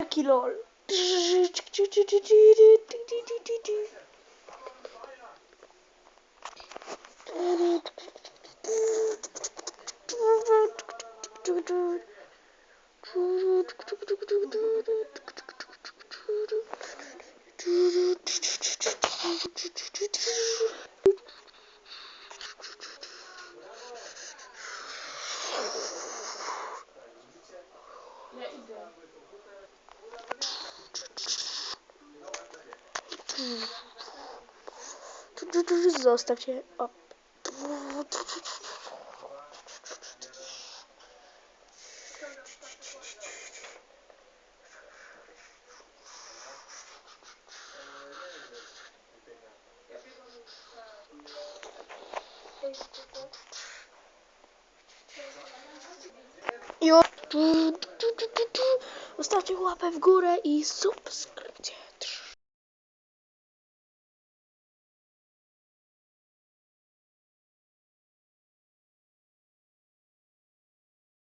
Lucky LOL. Yeah, you do. Zostawcie. O. Jo. Zostawcie łapę w górę i subskrypcję.